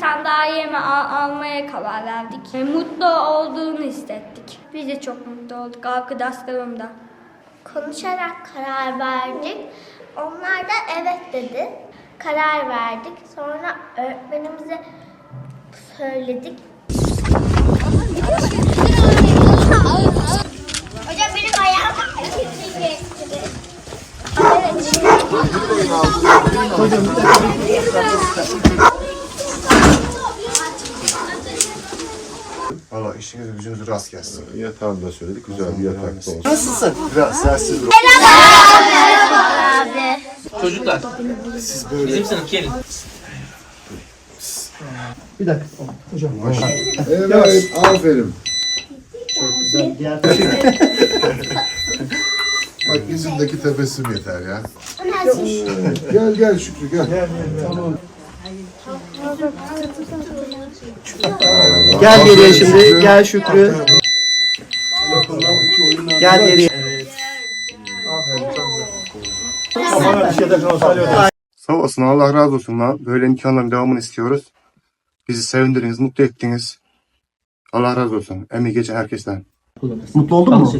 Sandalyemi al- almaya karar verdik. E, Mutlu olduğunu hissettik. Biz de çok mutlu olduk arkadaşlarım da. Konuşarak karar verdik. Onlar da evet dedi. Karar verdik. Sonra öğretmenimize söyledik. Hocam benim ayağım Valla işiniz gücünüz rast gelsin. Yatağını da söyledik. Güzel bir yatakta olsun. Nasılsın? Biraz sensiz ol. Çocuklar. Bizim sınıf gelin. Evet, aferin. Bak yüzündeki tebessüm yeter ya. gel gel Şükrü gel. Gel geriye şimdi. Gel Şükrü. Gel geriye. Sağ olsun Allah razı olsun lan. Böyle imkanların devamını istiyoruz. Bizi sevindirdiniz, mutlu ettiniz. Allah razı olsun. Emeği geçen herkesten. Mutlu oldun mu?